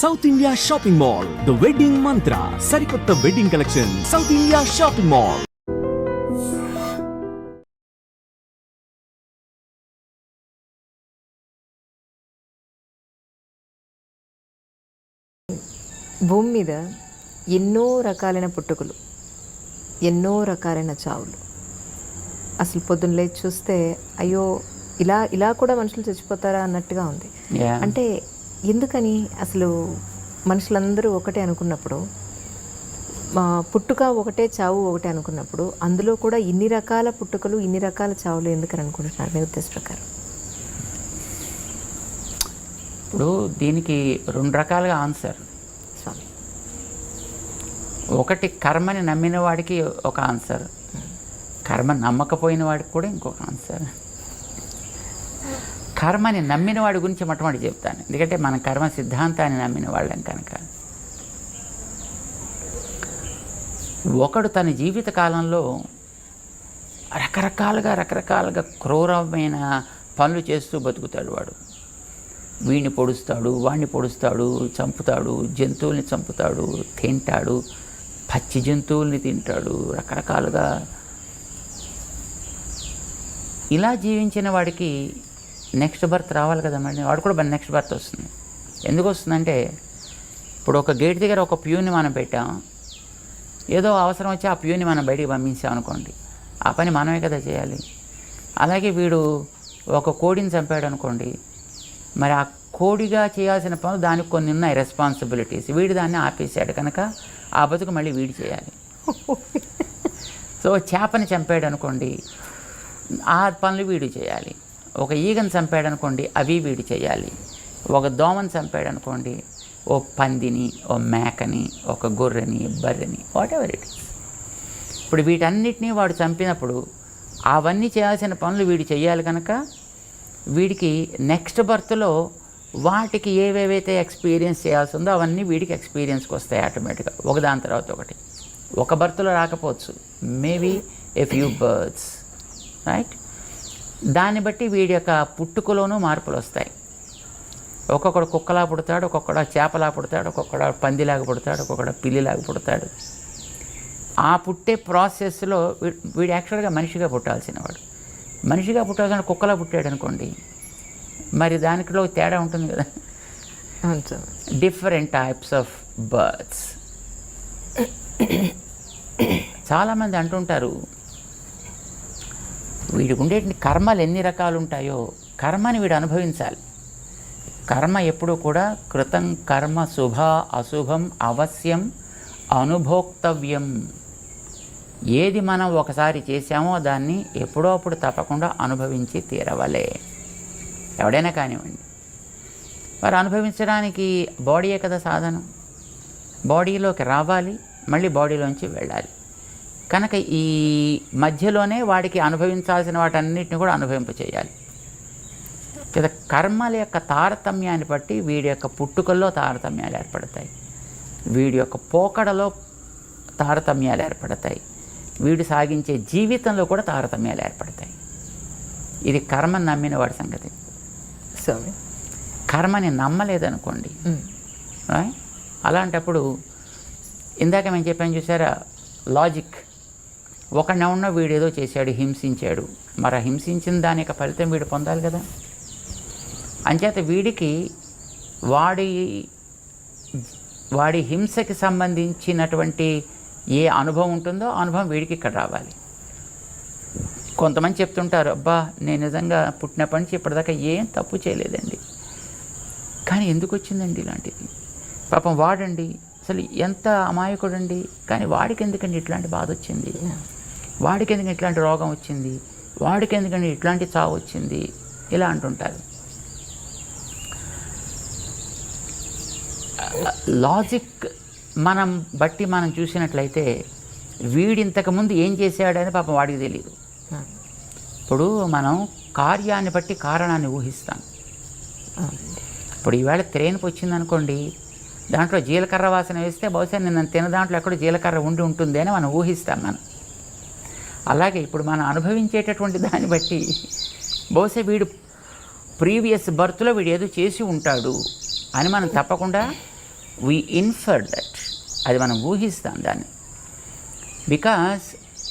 South India shopping mall the wedding Mantra సరికొత్త wedding collection South India shopping mall భూమి మీద ఎన్నో రకాలైన పుట్టుకలు ఎన్నో రకాలైన చావులు. అసలు పొద్దున్న లేచి చూస్తే అయ్యో ఇలా ఇలా కూడా మనుషులు చచ్చిపోతారా అన్నట్టుగా ఉంది. అంటే ఎందుకని అసలు మనుషులందరూ ఒకటే అనుకున్నప్పుడు మా పుట్టుక ఒకటే చావు ఒకటే అనుకున్నప్పుడు అందులో కూడా ఇన్ని రకాల పుట్టుకలు ఇన్ని రకాల చావులు ఎందుకని అనుకుంటున్నారు? మీ ఉద్దేశ ప్రకారం. ఇప్పుడు దీనికి రెండు రకాలుగా ఆన్సర్. స్వామి. ఒకటి కర్మని నమ్మిన వాడికి ఒక ఆన్సర్. కర్మ నమ్మకపోయిన వాడికి కూడా ఇంకొక ఆన్సర్. కర్మని నమ్మిన వాడి గురించి మొట్టమొదటి చెప్తాను. ఎందుకంటే మన కర్మ సిద్ధాంతాన్ని నమ్మిన వాళ్ళం కనుక. ఒకడు తన జీవిత కాలంలో రకరకాలుగా రకరకాలుగా క్రూరమైన పనులు చేస్తూ బతుకుతాడు వాడు. వీడిని పొడుస్తాడు వాడిని పొడుస్తాడు చంపుతాడు జంతువుల్ని చంపుతాడు తింటాడు పచ్చి జంతువుల్ని తింటాడు రకరకాలుగా. ఇలా జీవించిన వాడికి నెక్స్ట్ బర్త్ రావాలి కదా మరి వాడు కూడా నెక్స్ట్ బర్త్ వస్తుంది. ఎందుకు వస్తుందంటే ఇప్పుడు ఒక గేట్ దగ్గర ఒక ప్యూని మనం పెట్టాం. ఏదో అవసరం వచ్చి ఆ ప్యూని మనం బయటికి పంపించాం అనుకోండి. ఆ పని మనమే కదా చేయాలి. అలాగే వీడు ఒక కోడిని చంపాడు అనుకోండి. మరి ఆ కోడిగా చేయాల్సిన పనులు దానికి కొన్ని ఉన్నాయి రెస్పాన్సిబిలిటీస్ వీడు దాన్ని ఆపేశాడు కనుక ఆ బతుకు మళ్ళీ వీడు చేయాలి. సో చేపని చంపాడు అనుకోండి ఆ పనులు వీడు చేయాలి. ఒక ఈగను చంపాడు అనుకోండి అవి వీడి చేయాలి. ఒక దోమని చంపాడు అనుకోండి ఓ పందిని ఓ మేకని ఒక గొర్రెని బర్రెని వాట్ ఎవర్ ఇట్ ఇప్పుడు వీటన్నిటినీ వాడు చంపినప్పుడు అవన్నీ చేయాల్సిన పనులు వీడు చేయాలి కనుక వీడికి నెక్స్ట్ బర్త్లో వాటికి ఏవేవైతే ఎక్స్పీరియన్స్ చేయాల్సి ఉందో అవన్నీ వీడికి ఎక్స్పీరియన్స్కి వస్తాయి ఆటోమేటిక్గా ఒకదాని తర్వాత ఒకటి. ఒక బర్త్లో రాకపోవచ్చు. Maybe a few births right దాన్ని బట్టి వీడి యొక్క పుట్టుకలోనూ మార్పులు వస్తాయి. ఒక్కొక్కడు కుక్కలా పుడతాడు ఒక్కొక్కడు చేపలా పుడతాడు ఒక్కొక్కడు పందిలాగా పుడతాడు ఒక్కొక్కడు పిల్లిలాగా పుడతాడు. ఆ పుట్టే ప్రాసెస్లో వీ- వీడు యాక్చువల్గా మనిషిగా పుట్టాల్సిన వాడు మనిషిగా పుట్టాల్సిన కుక్కలా పుట్టాడు అనుకోండి మరి దానిలో తేడా ఉంటుంది కదా. డిఫరెంట్ టైప్స్ ఆఫ్ బర్డ్స్ చాలామంది అంటుంటారు వీడికి ఉండే కర్మలు ఎన్ని రకాలు ఉంటాయో కర్మని వీడు అనుభవించాలి. కర్మ ఎప్పుడూ కూడా కృతం కర్మ శుభ అశుభం అవశ్యం అనుభోక్తవ్యం. ఏది మనం ఒకసారి చేశామో దాన్ని ఎప్పుడో అప్పుడు తప్పకుండా అనుభవించి తీరవలే. ఎవడైనా కానివ్వండి. మరి అనుభవించడానికి బాడీయే కదా సాధనం? బాడీలోకి రావాలి మళ్ళీ బాడీలోంచి వెళ్ళాలి. కనుక ఈ మధ్యలోనే వాడికి అనుభవించాల్సిన వాటన్నిటిని కూడా అనుభవింప చేయాలి. కదా కర్మల యొక్క తారతమ్యాన్ని బట్టి వీడి యొక్క పుట్టుకల్లో తారతమ్యాలు ఏర్పడతాయి. వీడి యొక్క పోకడలో తారతమ్యాలు ఏర్పడతాయి. వీడు సాగించే జీవితంలో కూడా తారతమ్యాలు ఏర్పడతాయి. ఇది కర్మని నమ్మిన వాడి సంగతి. స్వామి. కర్మని నమ్మలేదనుకోండి? అలాంటప్పుడు ఇందాక మేము చెప్పాను చూసారా లాజిక్. ఒకడిని ఉన్న వీడు ఏదో చేశాడు హింసించాడు. మరి ఆ హింసించిన దాని యొక్క ఫలితం వీడు పొందాలి కదా? అంచేత వీడికి వాడి వాడి హింసకి సంబంధించినటువంటి ఏ అనుభవం ఉంటుందో అనుభవం వీడికి ఇక్కడ రావాలి. కొంతమంది చెప్తుంటారు అబ్బా నేను నిజంగా పుట్టినప్పటి నుంచి ఇప్పటిదాకా ఏం తప్పు చేయలేదండి. కానీ ఎందుకు వచ్చిందండి ఇలాంటిది? పాపం వాడండి. అసలు ఎంత అమాయకుడండి. కానీ వాడికి ఎందుకండి ఇట్లాంటి బాధ వచ్చింది? వాడికి ఎందుకు ఇట్లాంటి రోగం వచ్చింది? వాడికి ఎందుకంటే ఇట్లాంటి చావు వచ్చింది? ఇలా అంటుంటారు. లాజిక్ మనం బట్టి మనం చూసినట్లయితే వీడింతకుముందు ఏం చేశాడని పాపం వాడికి తెలియదు ఇప్పుడు మనం కార్యాన్ని బట్టి కారణాన్ని ఊహిస్తాం. ఇప్పుడు ఈవేళ త్రేన్పు వచ్చిందనుకోండి దాంట్లో జీలకర్ర వాసన వేస్తే బహుశా నిన్న తిన దాంట్లో ఎక్కడో జీలకర్ర ఉండి ఉంటుంది అని మనం ఊహిస్తాం మనం. అలాగే ఇప్పుడు మనం అనుభవించేటటువంటి దాన్ని బట్టి బహుశా వీడు ప్రీవియస్ బర్త్లో వీడు ఏదో చేసి ఉంటాడు అని మనం తప్పకుండా వి ఇన్ఫర్ దట్ అది మనం ఊహిస్తాం దాన్ని. బికాస్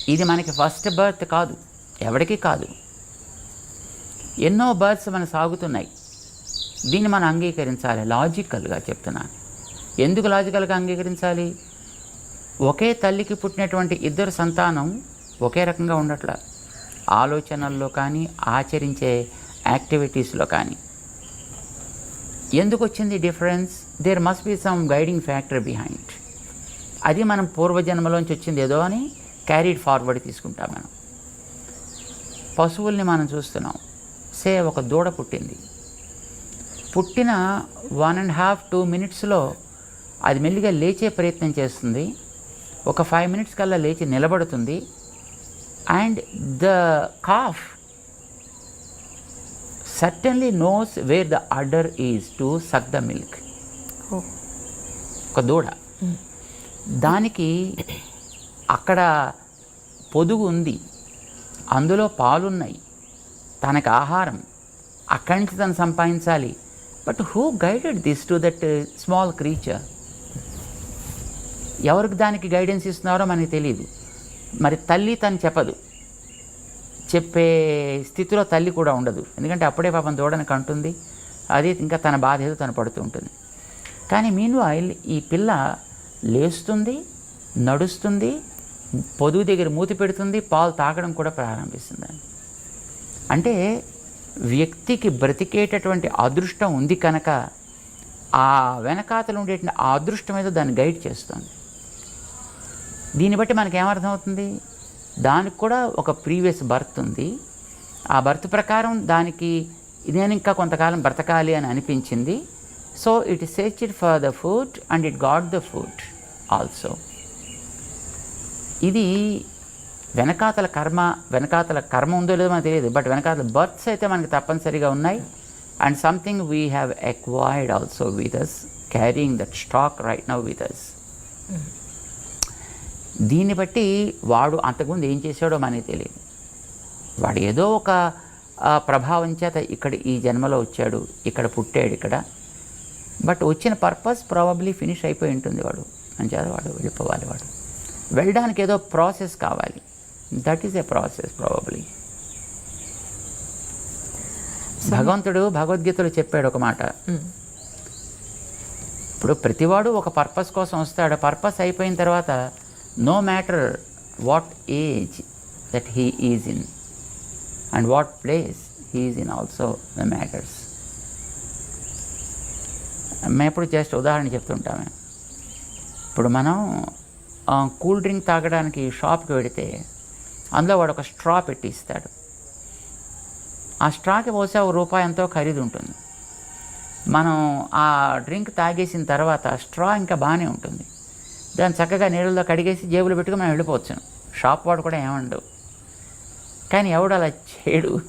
ఇది మనకి ఫస్ట్ బర్త్ కాదు. ఎవరికి కాదు. ఎన్నో బర్త్స్ మన సాగుతున్నాయి. దీన్ని మనం అంగీకరించాలి. లాజికల్గా చెప్తున్నాను. ఎందుకు లాజికల్గా అంగీకరించాలి? ఒకే తల్లికి పుట్టినటువంటి ఇద్దరు సంతానం ఒకే రకంగా ఉండట్ల. ఆలోచనల్లో కానీ ఆచరించే యాక్టివిటీస్లో కానీ. ఎందుకు వచ్చింది difference? There must be some guiding factor behind అది మనం పూర్వజన్మలోంచి వచ్చింది ఏదో అని క్యారీడ్ ఫార్వర్డ్ తీసుకుంటాం మనం. పశువుల్ని మనం చూస్తున్నాం. సే ఒక దూడ పుట్టింది. పుట్టిన వన్ అండ్ హాఫ్ టూ మినిట్స్లో అది మెల్లిగా లేచే ప్రయత్నం చేస్తుంది. ఒక ఫైవ్ మినిట్స్ కల్లా లేచి నిలబడుతుంది. And the calf certainly knows where the udder is to suck the milk ఒక దూడ. దానికి అక్కడ పొదుగు ఉంది. అందులో పాలున్నాయి. తనకు ఆహారం. అక్కడి నుంచి తను సంపాదించాలి. But who guided this to that small creature ఎవరికి దానికి గైడెన్స్ ఇస్తున్నారో మనకి తెలియదు మరి తల్లి తను చెప్పదు. చెప్పే స్థితిలో తల్లి కూడా ఉండదు. ఎందుకంటే అప్పుడే పాపం దూడని కంటుంది. అది ఇంకా తన బాధ ఏదో తను పడుతూ ఉంటుంది. కానీ మీన్ వైల్ ఈ పిల్ల లేస్తుంది నడుస్తుంది పొదువు దగ్గర మూతి పెడుతుంది పాలు తాగడం కూడా ప్రారంభిస్తుంది. అంటే వ్యక్తికి బ్రతికేటటువంటి అదృష్టం ఉంది కనుక ఆ వెనకాతలు ఉండేటువంటి ఆ అదృష్టం ఏదో దాన్ని గైడ్ చేస్తుంది. దీన్ని బట్టి మనకి ఏమర్థమవుతుంది దానికి కూడా ఒక ప్రీవియస్ బర్త్ ఉంది. ఆ బర్త్ ప్రకారం దానికి నేను ఇంకా కొంతకాలం బ్రతకాలి అని అనిపించింది. So it searched for the food and it got the food also. ఇది వెనకాతల కర్మ వెనకాతల కర్మ ఉందో లేదో మనకు తెలియదు. బట్ వెనకాతల బర్త్స్ అయితే మనకి తప్పనిసరిగా ఉన్నాయి. And something we have acquired also with us carrying that stock right now with us. దీన్ని బట్టి వాడు అంతకుముందు ఏం చేశాడో మనకి తెలియదు. వాడు ఏదో ఒక ప్రభావం చేత ఇక్కడ ఈ జన్మలో వచ్చాడు ఇక్కడ పుట్టాడు ఇక్కడ. బట్ వచ్చిన పర్పస్ ప్రాబబ్లీ ఫినిష్ అయిపోయి ఉంటుంది వాడు. అంచేత వాడు వెళ్ళిపోవాలి వాడు. వెళ్ళడానికి ఏదో ప్రాసెస్ కావాలి. That is a process probably భగవంతుడు భగవద్గీతలో చెప్పాడు ఒక మాట. ఇప్పుడు ప్రతివాడు ఒక పర్పస్ కోసం వస్తాడు. పర్పస్ అయిపోయిన తర్వాత no matter what age that he is in and what place he's in also the matters మేము ఎప్పుడు జస్ట్ ఉదాహరణ చెప్తుంటామే ఇప్పుడు మనం కూల్ డ్రింక్ తాగడానికి షాప్కి వెడితే అందులో వాడు ఒక స్ట్రా పెట్టి ఇస్తాడు. ఆ స్ట్రాకి బహుశా ఒక రూపాయి ఎంతో ఖరీదు ఉంటుంది. మనం ఆ డ్రింక్ తాగేసిన తర్వాత స్ట్రా ఇంకా బాగానే ఉంటుంది. దాన్ని చక్కగా నీళ్ళలో కడిగేసి జేబులో పెట్టుకుని మనం వెళ్ళిపోవచ్చు. షాప్ వాడు కూడా ఏమండవు. కానీ ఎవడు అలా చేయడు.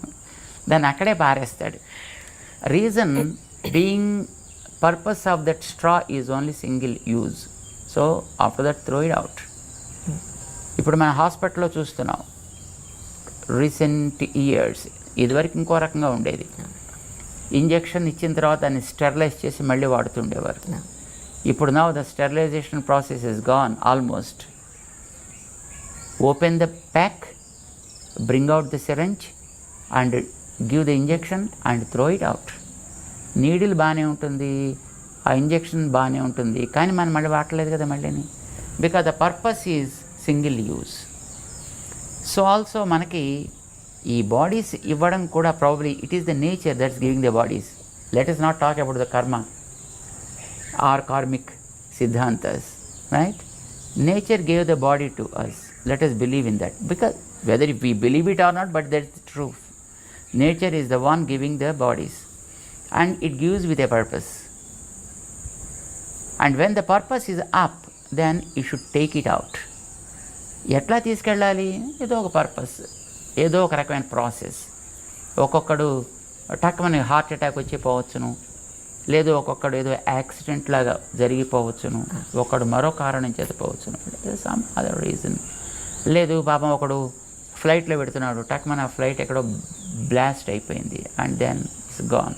దాన్ని అక్కడే పారేస్తాడు. Reason being purpose of that straw is only single use. So after that throw it out. ఇప్పుడు మన హాస్పిటల్లో చూస్తున్నాం. రీసెంట్ ఇయర్స్ ఇదివరకు ఇంకో రకంగా ఉండేది. ఇంజెక్షన్ ఇచ్చిన తర్వాత దాన్ని స్టెరిలైజ్ చేసి మళ్ళీ వాడుతుండేవారు ఇప్పుడు నా the sterilisation process is gone almost open the pack bring out the syringe and give the injection and throw it out needle బాగానే ఉంటుంది. ఆ ఇంజెక్షన్ బాగానే ఉంటుంది. కానీ మనం మళ్ళీ వాడలేదు కదా మళ్ళీని? Because the purpose is single use so also మనకి ఈ బాడీస్ ఇవ్వడం కూడా probably it is the nature that's giving the bodies let is not talk about the karma our karmic siddhantas, right? Nature gave the body to us. Let us believe in that. Because whether we believe it or not, but that's the truth. Nature is the one giving the bodies. And it gives with a purpose. and when the purpose is up then you should take it out ఎట్లా తీసుకెళ్ళాలి ఏదో ఒక purpose ఏదో ఒక రకమైన process ఒక్కొక్కడు టక్మని heart attack వచ్చి పోవచ్చును లేదు ఒక్కొక్కడు ఏదో యాక్సిడెంట్ లాగా జరిగిపోవచ్చును. ఒకడు మరో కారణం చేత పోవచ్చును. సమ్ అదర్ రీజన్ లేదు పాపం ఒకడు ఫ్లైట్లో పెడుతున్నాడు. టక్మన్ ఆ ఫ్లైట్ ఎక్కడో బ్లాస్ట్ అయిపోయింది అండ్ దెన్ ఇట్స్ గాన్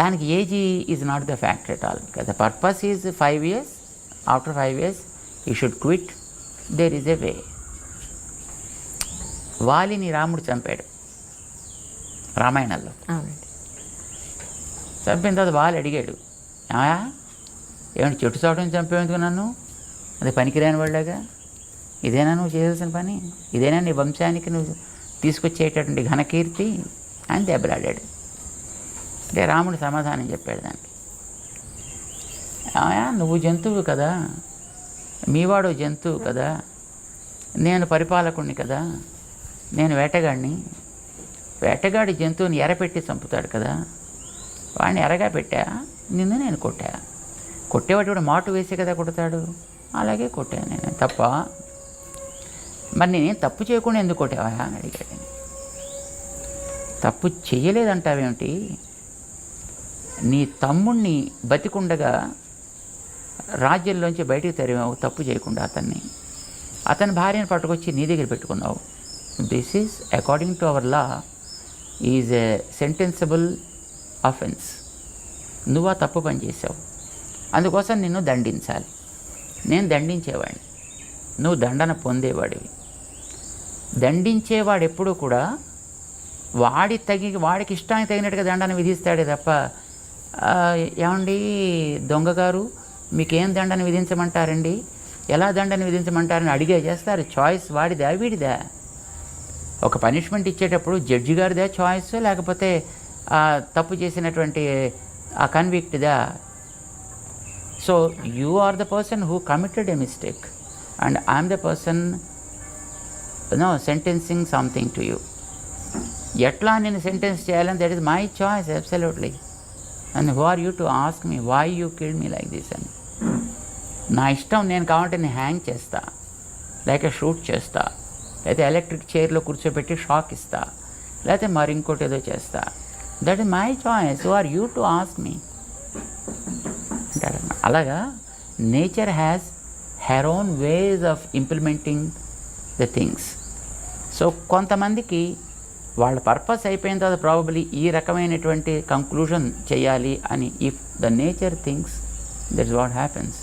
దానికి age is not the factor at all the purpose is five years after five years you should quit there is a way వాలిని రాముడు చంపాడు. రామాయణంలో. అవునండి. చంపిన తర్వాత వాళ్ళు అడిగాడు. ఆయా ఏమంటే చెట్టు చాటుని చంపేందుకు నన్ను? అది పనికిరాని వాళ్ళగా? ఇదేనా నువ్వు చేయాల్సిన పని? ఇదేనా నీ వంశానికి నువ్వు తీసుకొచ్చేటటువంటి ఘనకీర్తి? అని దెబ్బలాడాడు. అంటే రాముడు సమాధానం చెప్పాడు దానికి. "ఏమయ్యా, నువ్వు జంతువు కదా? మీవాడు జంతువు కదా? నేను పరిపాలకుణ్ణి కదా? నేను వేటగాడిని వేటగాడి జంతువుని ఎరపెట్టి చంపుతాడు కదా? వాడిని ఎరగా పెట్టా నిన్ను నేను కొట్టా. కొట్టేవాడు కూడా మాటు వేసే కదా కొడతాడు. అలాగే కొట్టాను నేను. తప్ప? మరి నేనేం తప్పు చేయకుండా ఎందుకు కొట్టావా అని అడిగాడు తప్పు చేయలేదంటావేమిటి? నీ తమ్ముణ్ణి బతికుండగా రాజ్యంలోంచి బయటికి తరిమావు తప్పు చేయకుండా అతన్ని. అతని భార్యను పట్టుకొచ్చి నీ దగ్గర పెట్టుకున్నావు. This is according to our law is a sentenceable offence నువ్వు ఆ తప్పు పని చేసావు అందుకోసం నిన్ను దండించాలి. నేను దండించేవాడిని. నువ్వు దండన పొందేవాడివి. దండించేవాడు ఎప్పుడూ కూడా వాడి తగి వాడికి ఇష్టానికి తగినట్టుగా దండన విధిస్తాడే తప్ప "ఆ, ఏమండి దొంగగారు మీకేం దండన విధించమంటారండి? ఎలా దండన విధించమంటారని అడిగే చేస్తారు. చాయిస్ వాడిదా వీడిదా? ఒక పనిష్మెంట్ ఇచ్చేటప్పుడు జడ్జి గారిదే చాయిస్ లేకపోతే ఆ తప్పు చేసినటువంటి ఆ కన్విక్ట్దా so you are the person who committed a mistake and I'm the person no sentencing something to you ఎట్లా నేను సెంటెన్స్ చేయాలని? That is my choice absolutely and who are you to ask me why you kill me like this అని? నా ఇష్టం నేను కావాలంటే నేను hang చేస్తా. లేక షూట్ చేస్తా. లేకపోతే ఎలక్ట్రిక్ చైర్లో కూర్చోబెట్టి షాక్ ఇస్తా. లేకపోతే మరి ఇంకోటి ఏదో చేస్తా. That is my choice are you to ask me అంటారు అలాగా nature has her own ways of implementing the things so కొంతమందికి వాళ్ళ పర్పస్ అయిపోయిన తర్వాత ప్రాబబ్లీ ఈ రకమైనటువంటి కంక్లూజన్ చేయాలి అని if the nature things that's what happens